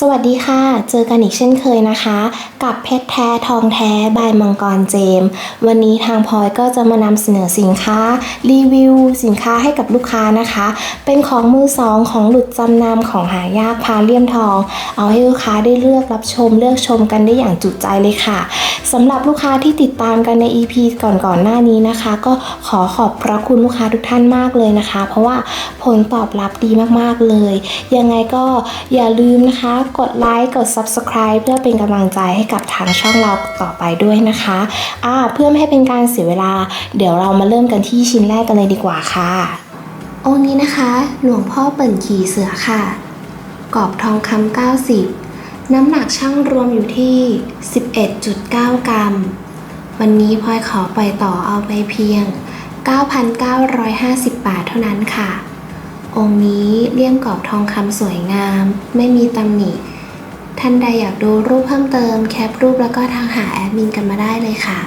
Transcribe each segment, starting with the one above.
สวัสดีค่ะ เจอกันอีกเช่นเคยนะคะ กับเพชรแท้ทองแท้บายมังกรเจมส์วันนี้ทางพลอยก็จะมานำเสนอสินค้า รีวิว สินค้าให้กับลูกค้านะคะ เป็นของมือสองของหลุดจำนำของหายากพาเลี่ยมทอง เอาให้ลูกค้าได้เลือกรับชมเลือกชมกันได้อย่างจุใจเลยค่ะสำหรับลูกค้าที่ติดตามกันใน EP ก่อนๆหน้านี้นะคะ ก็ขอขอบพระคุณลูกค้าทุกท่านมากเลยนะคะ เพราะว่าผลตอบรับดีมากๆเลย ยังไงก็อย่าลืมนะคะกดไลค์กด Subscribe เพื่อเป็นกำลังใจให้กับทางช่องเราต่อไปด้วยนะคะอ่าเพื่อไม่ให้เป็นการเสียเวลา เดี๋ยวเรามาเริ่มกันที่ชิ้นแรกกันเลยดีกว่าค่ะ องค์นี้นะคะ หลวงพ่อเปิ่นขี่เสือค่ะ กรอบทองคำ90 น้ำหนักช่างรวมอยู่ที่ 11.9 กรัม วันนี้พลอยขอปล่อยต่อเอาไปเพียง 9,950 บาทเท่านั้นค่ะ องค์นี้เลี่ยมกรอบทองคำสวยงาม ไม่มีตำหนิ ท่านใดอยากดูรูปเพิ่มเติมแคปรูปแล้วก็ทางหาแอดมินกันมาได้เลยค่ะ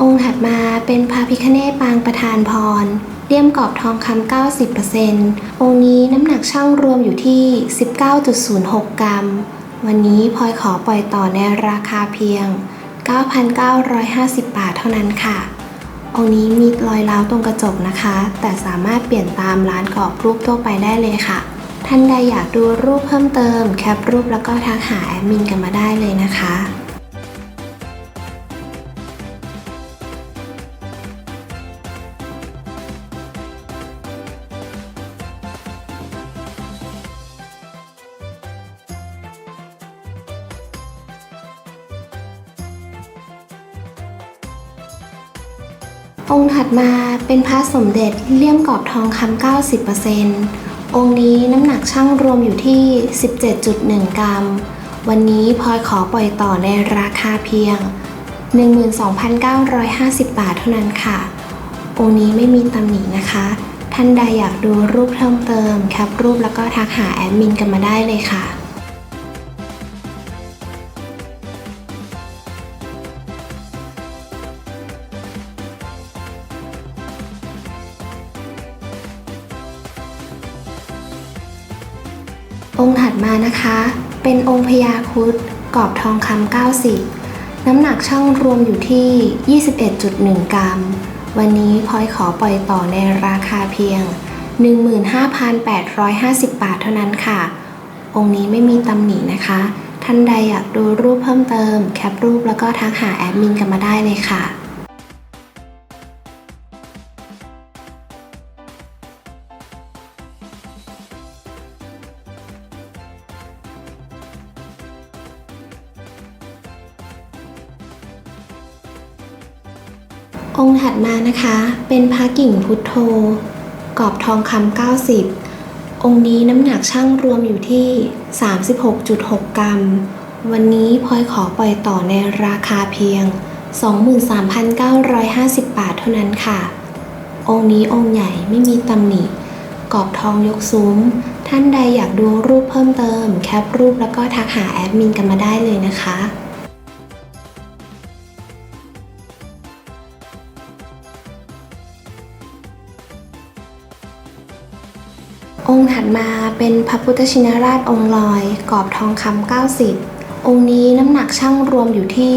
องค์ถัดมาเป็นพระพิคเนศปางประธานพร เลี่ยมกรอบทองคำ 90%องค์นี้น้ำหนักช่างรวมอยู่ที่ 19.06 กรัม วันนี้พลอยขอปล่อยต่อในราคาเพียง 9,950 บาทเท่านั้นค่ะ องค์นี้มีรอยร้าวตรงกระจกนะคะ แต่สามารถเปลี่ยนตามร้านกรอบรูปทั่วไปได้เลยค่ะ ท่านใดอยากดูรูปเพิ่มเติม แคปรูปแล้วก็ทักหาแอดมินกันมาได้เลยนะคะ เป็นพระสมเด็จเลี่ยมกรอบทองคำ90%องค์นี้น้ำหนักช่างรวมอยู่ที่ 17.1 กรัม วันนี้พลอยขอปล่อยต่อในราคาเพียง 12,950 บาทเท่านั้นค่ะ องค์นี้ไม่มีตำหนินะคะ ท่านใดอยากดูรูปเพิ่มเติมแคปรูปแล้วก็ทักหาแอดมินกันมาได้เลยค่ะ มานะคะ เป็นองค์พญาครุดกรอบทองคำ90 น้ำหนักช่างรวมอยู่ที่ 21.1 กรัม วันนี้พลอยขอปล่อยต่อในราคาเพียง 15,850 บาทเท่านั้นค่ะ องค์นี้ไม่มีตำหนินะคะ ท่านใดอยากดูรูปเพิ่มเติม แคปรูปแล้วก็ทักหาแอดมินกันมาได้เลยค่ะ มานะคะ เป็นพระกิ่งพุทโธกรอบทองคำ90 องค์นี้น้ำหนักช่างรวมอยู่ที่ 36.6 กรัม วันนี้พลอยขอปล่อยต่อในราคาเพียง 23,950 บาทเท่านั้นค่ะ องค์นี้องค์ใหญ่ไม่มีตำหนิกรอบทองยกซุ้ม ท่านใดอยากดูรูปเพิ่มเติม แคปรูปแล้วก็ทักหาแอดมินกันมาได้เลยนะคะ องค์ถัดมาเป็นพระพุทธชินราชองค์ลอยกรอบทองคำ90 องค์นี้น้ำหนักช่างรวมอยู่ที่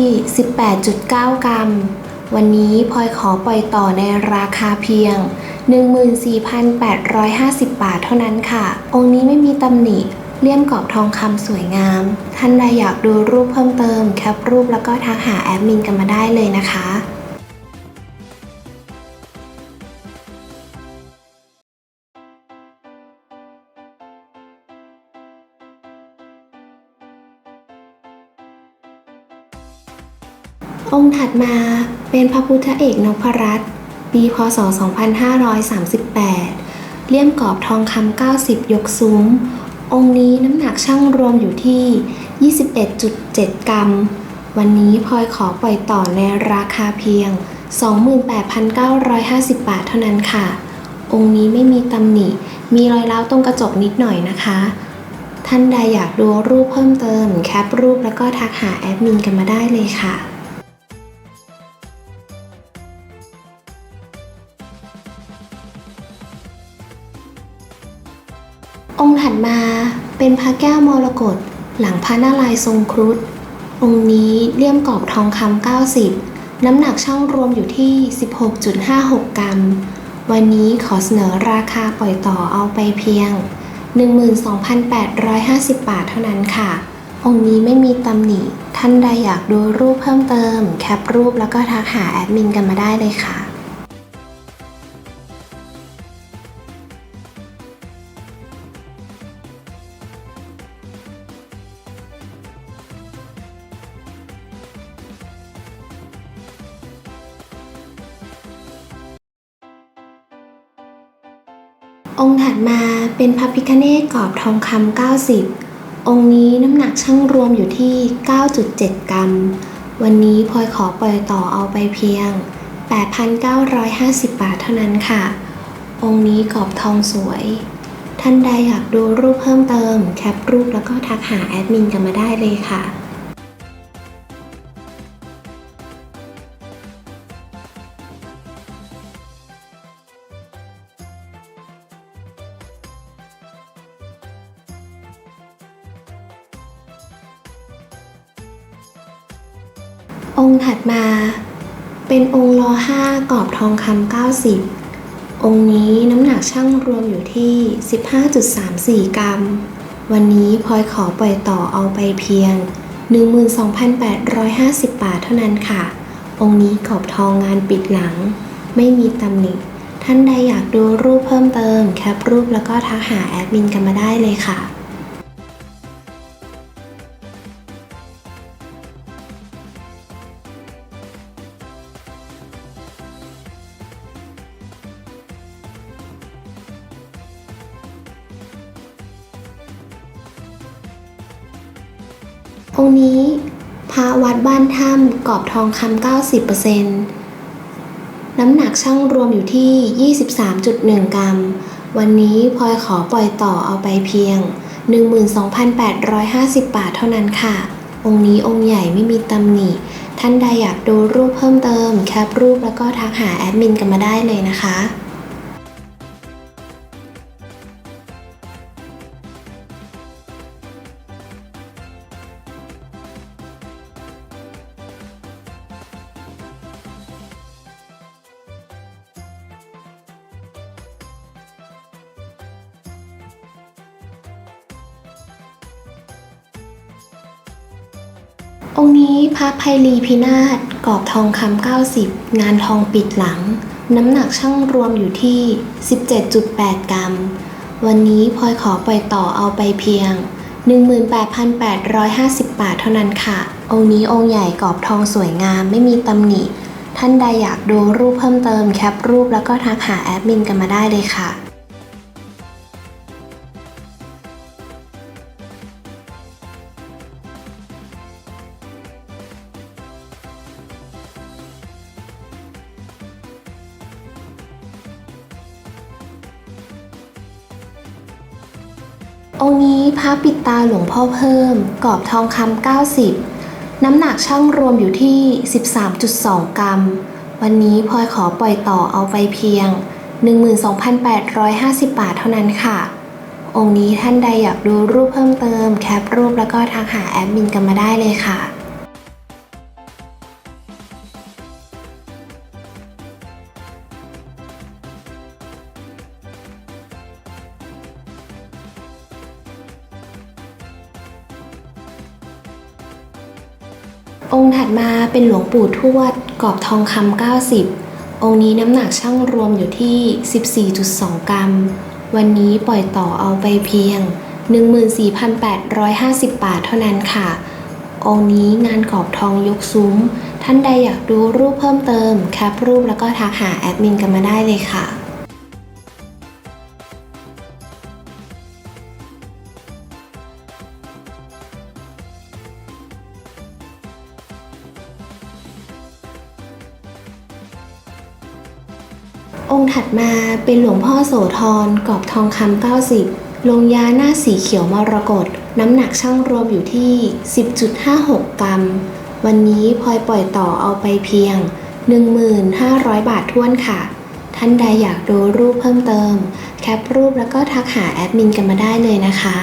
18.9 กรัม วันนี้พลอยขอปล่อยต่อในราคาเพียง 14,850 บาทเท่านั้นค่ะ องค์นี้ไม่มีตำหนิเลี่ยมกรอบทองคำสวยงาม ท่านใดอยากดูรูปเพิ่มเติม แคปรูปแล้วก็ทักหาแอดมินกันมาได้เลยนะคะ องค์ถัดมาเป็นพระพุทธเอกนพรัตน์ปีพศ 2538 เลี่ยมกรอบทองคำ90 ยกซุ้ม องค์นี้น้ำหนักช่างรวมอยู่ที่ 21.7 กรัม วันนี้พลอยขอปล่อยต่อในราคาเพียง 28,950 บาทเท่านั้นค่ะ องค์นี้ไม่มีตำหนิ มีรอยร้าวตรงกระจกนิดหน่อยนะคะ ท่านใดอยากดูรูปเพิ่มเติม แคปรูปแล้วก็ทักหาแอดมินกันมาได้เลยค่ะ มาเป็นพระแก้วมรกตหลังพระนารายณ์ทรงครุฑองค์นี้เลี่ยมกรอบทองคำ90 น้ำหนักช่างรวมอยู่ที่ 16.56 กรัม วันนี้ขอเสนอราคาปล่อยต่อเอาไปเพียง 12,850 บาทเท่านั้นค่ะ องค์นี้ไม่มีตำหนิ ท่านใดอยากดูรูปเพิ่มเติม แคปรูปแล้วก็ทักหาแอดมินกันมาได้เลยค่ะ องค์ถัดมาเป็นพระพิคเนตกรอบทองคำ90 องค์นี้น้ำหนักช่างรวมอยู่ที่ 9.7 กรัม วันนี้พลอยขอปล่อยต่อเอาไปเพียง 8,950 บาทเท่านั้นค่ะ องค์นี้กรอบทองสวย ท่านใดอยากดูรูปเพิ่มเติม แคปรูปแล้วก็ทักหาแอดมินกันมาได้เลยค่ะ อบทองคำ90 องค์นี้น้ำหนักช่างรวมอยู่ที่ 15.34 กรัม วันนี้พลอยขอปล่อยต่อเอาไปเพียง 12,850 บาทเท่านั้นค่ะ องค์นี้กรอบทองงานปิดหลัง ไม่มีตำหนิท่านใดอยากดูรูปเพิ่มเติม แคปรูปแล้วก็ทักหาแอดมินกันมาได้เลยค่ะ อบทองคำ90%น้ำหนักช่างรวมอยู่ที่ 23.1 กรัม วันนี้พลอยขอปล่อยต่อเอาไปเพียง 12,850 บาทเท่านั้นค่ะ องค์นี้องค์ใหญ่ไม่มีตำหนิท่านใดอยากดูรูปเพิ่มเติม แคปรูปแล้วก็ทักหาแอดมินกันมาได้เลยนะคะ องค์นี้พระไพลีพินาศกรอบทองคำ90 งานทองปิดหลัง น้ำหนักช่างรวมอยู่ที่ 17.8 กรัม วันนี้พลอยขอปล่อยต่อเอาไปเพียง 18,850 บาทเท่านั้นค่ะ องค์นี้องค์ใหญ่กรอบทองสวยงามไม่มีตำหนิ ท่านใดอยากดูรูปเพิ่มเติมแคปรูปแล้วก็ทักหาแอดมินกันมาได้เลยค่ะ องค์นี้พระปิดตาหลวงพ่อเพิ่ม กรอบทองคำ90 น้ำหนักช่างรวมอยู่ที่ 13.2 กรัม วันนี้พลอยขอปล่อยต่อเอาไปเพียง 12,850 บาทเท่านั้นค่ะ องค์นี้ท่านใดอยากดูรูปเพิ่มเติม แคปรูปแล้วก็ทักหาแอดมินกันมาได้เลยค่ะ เป็นหลวงปู่ทวดกรอบทองคำ90 องค์นี้น้ำหนักช่างรวมอยู่ที่ 14.2 กรัม วันนี้ปล่อยต่อเอาไปเพียง 14,850 บาทเท่านั้นค่ะ องค์นี้งานกรอบทองยกซุ้ม ท่านใดอยากดูรูปเพิ่มเติมแคปรูปแล้วก็ทักหาแอดมินกันมาได้เลยค่ะ มาเป็นหลวงพ่อโสธรกรอบทองคำ90 ลงยาหน้าสีเขียวมรกตน้ำหนักช่างรวมอยู่ที่ 10.56 กรัม วันนี้พลอยปล่อยต่อเอาไปเพียง 1,500 บาทท้วนค่ะ ท่านใดอยากดูรูปเพิ่มเติม แคปรูปแล้วก็ทักหาแอดมินกันมาได้เลยนะคะ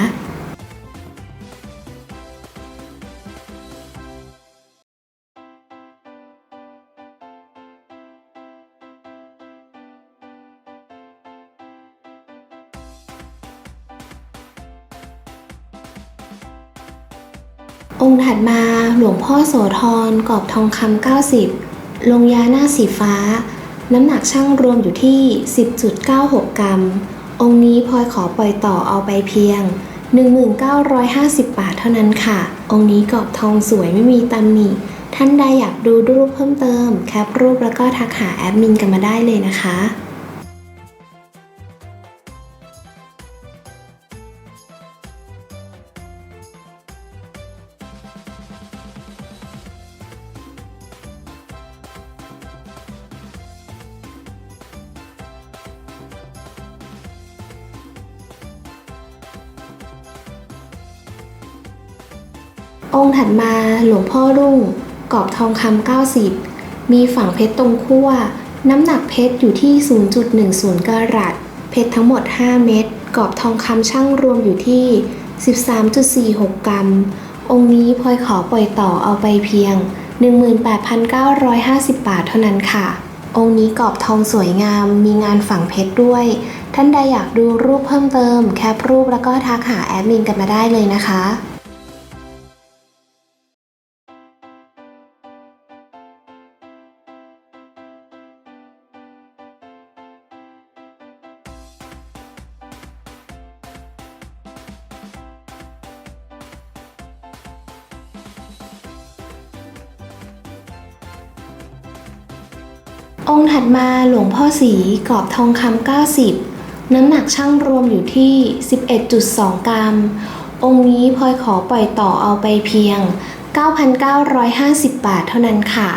ดมาหลวงพ่อโสธรกรอบทองคำ90 ลงยาหน้าสีฟ้า น้ำหนักช่างรวมอยู่ที่ 10.96 กรัม องค์นี้พลอยขอปล่อยต่อเอาไปเพียง 1950 บาทเท่านั้นค่ะ องค์นี้กรอบทองสวยไม่มีตำหนิท่านใดอยากดูรูปเพิ่มเติม แคปรูปแล้วก็ทักหาแอดมินกันมาได้เลยนะคะ องค์ถัดมาหลวงพ่อรุ่งกรอบทองคำ90 มีฝั่งเพชรตรงขั้ว น้ำหนักเพชรอยู่ที่ 0.10 กรัตเพชรทั้งหมด 5 เม็ดกรอบทองคำช่างรวมอยู่ที่ 13.46 กรัม องค์นี้พลอยขอปล่อยต่อเอาไปเพียง 18,950 บาทเท่านั้นค่ะ องค์นี้กรอบทองสวยงาม มีงานฝังเพชรด้วย ท่านใดอยากดูรูปเพิ่มเติม แคปรูปแล้วก็ทักหาแอดมินกันมาได้เลยนะคะ องค์ถัดมาหลวงพ่อสีกรอบทองคำ90 น้ำหนักช่างรวมอยู่ที่ 11.2 กรัม องค์นี้พลอยขอปล่อยต่อเอาไปเพียง 9,950 บาทเท่านั้นค่ะ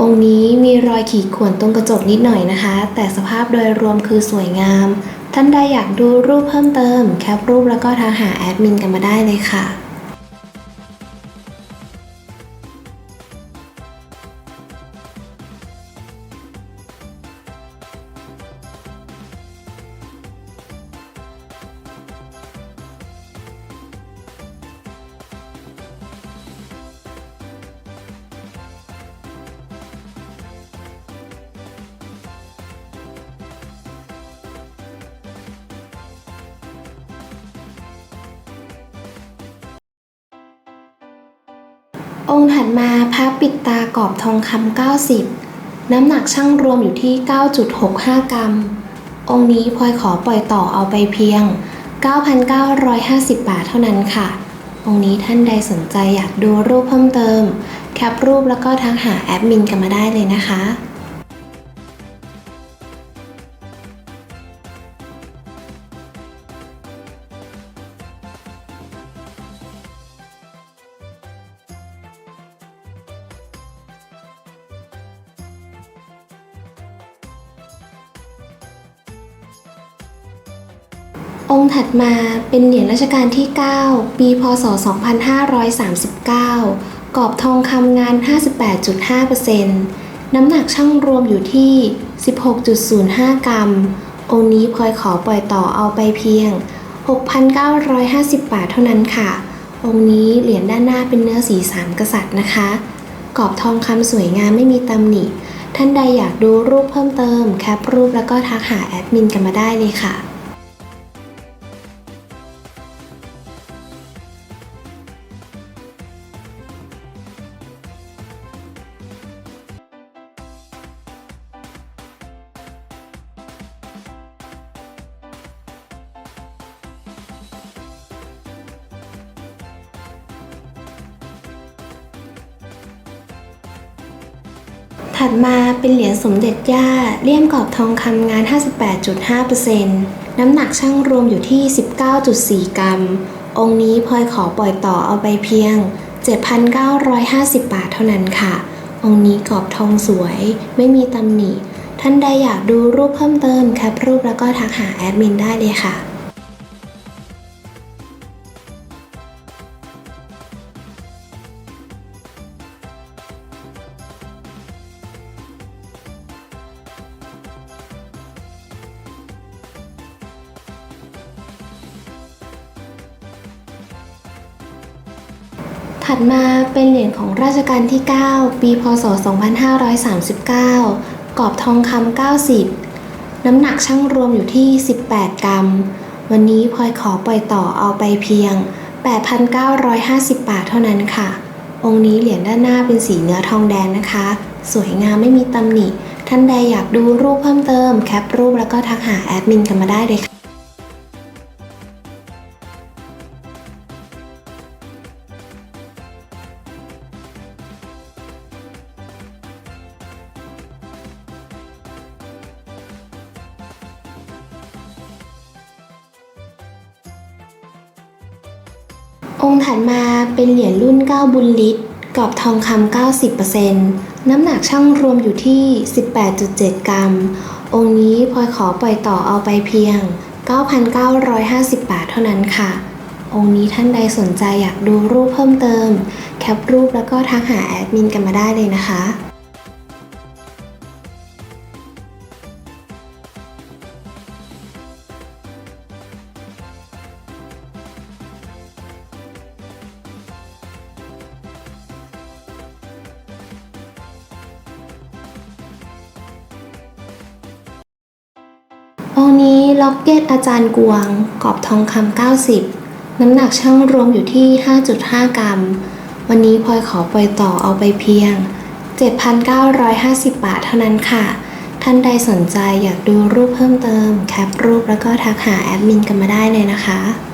องค์นี้มีรอยขีดข่วนตรงกระจกนิดหน่อยนะคะ แต่สภาพโดยรวมคือสวยงาม ท่านใดอยากดูรูปเพิ่มเติม แคปรูปแล้วก็ทักหาแอดมินกันมาได้เลยค่ะ องค์ถัดมาพระปิดตากรอบทองคำ90 น้ำหนักช่างรวมอยู่ที่ 9.65 กรัม องค์นี้พลอยขอปล่อยต่อเอาไปเพียง 9,950 บาทเท่านั้นค่ะ องค์นี้ท่านใดสนใจอยากดูรูปเพิ่มเติม แคปรูปแล้วก็ทักหาแอดมินกันมาได้เลยนะคะ องค์ถัดมาเป็นเหรียญรัชกาลที่ 9 ปีพศ 2539 กรอบทองคำงาน 58.5%น้ำหนักช่างรวมอยู่ที่ 16.05 กรัม องค์นี้พลอยขอปล่อยต่อเอาไปเพียง 6,950 บาทเท่านั้นค่ะ องค์นี้เหรียญด้านหน้าเป็นเนื้อสีสามกษัตริย์นะคะ กรอบทองคำสวยงามไม่มีตำหนิ ท่านใดอยากดูรูปเพิ่มเติม แคปรูปแล้วก็ทักหาแอดมินกันมาได้เลยค่ะ มาเป็นเหรียญสมเด็จย่าเลี่ยมกรอบทองคำงาน 58.5%น้ำหนักช่างรวมอยู่ที่ 19.4 กรัม องค์นี้พลอยขอปล่อยต่อเอาไปเพียง 7,950 บาทเท่านั้นค่ะ องค์นี้กรอบทองสวย ไม่มีตำหนิ ท่านใดอยากดูรูปเพิ่มเติมแคปรูปแล้วก็ทักหาแอดมินได้เลยค่ะ ถัดมาเป็นเหรียญของราชการที่ 9 ปี พศ 2539 กรอบทองคำ90 น้ำหนักช่างรวมอยู่ที่ 18 กรัม วันนี้พลอยขอปล่อยต่อเอาไปเพียง 8,950 บาทเท่านั้นค่ะ องค์นี้เหรียญด้านหน้าเป็นสีเนื้อทองแดงนะคะ สวยงามไม่มีตำหนิ ท่านใดอยากดูรูปเพิ่มเติม แคปรูปแล้วก็ทักหาแอดมินกันมาได้เลยค่ะ องค์ถัดมาเป็นเหรียญรุ่น 9 บุญลิตรกรอบทองคำ90%น้ำหนักช่างรวมอยู่ที่ 18.7 กรัม องค์นี้พลอยขอปล่อยต่อเอาไปเพียง 9,950 บาทเท่านั้นค่ะ องค์นี้ท่านใดสนใจอยากดูรูปเพิ่มเติม แคปรูปแล้วก็ทักหาแอดมินกันมาได้เลยนะคะ ล็อกเก็ตอาจารย์กวง กรอบทองคำ90 น้ำหนักช่างรวมอยู่ที่ 5.5 กรัม วันนี้พลอยขอปล่อยต่อเอาไปเพียง 7,950 บาทเท่านั้นค่ะ ท่านใดสนใจอยากดูรูปเพิ่มเติม แคปรูปแล้วก็ทักหาแอดมินกันมาได้เลยนะคะ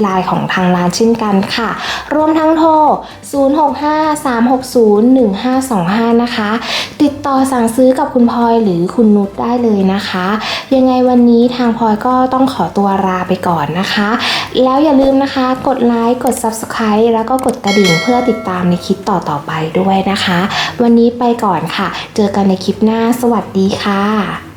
ไลน์ของทางร้านเช่นกันค่ะ รวมทั้งโทร 0653601525 นะคะ ติดต่อสั่งซื้อกับคุณพลอยหรือคุณนุชได้เลยนะคะ ยังไงวันนี้ทางพลอยก็ต้องขอตัวลาไปก่อนนะคะ แล้วอย่าลืมนะคะ กดไลค์ กด Subscribe แล้วก็กดกระดิ่งเพื่อติดตามในคลิปต่อๆไปด้วยนะคะ วันนี้ไปก่อนค่ะ เจอกันในคลิปหน้า สวัสดีค่ะ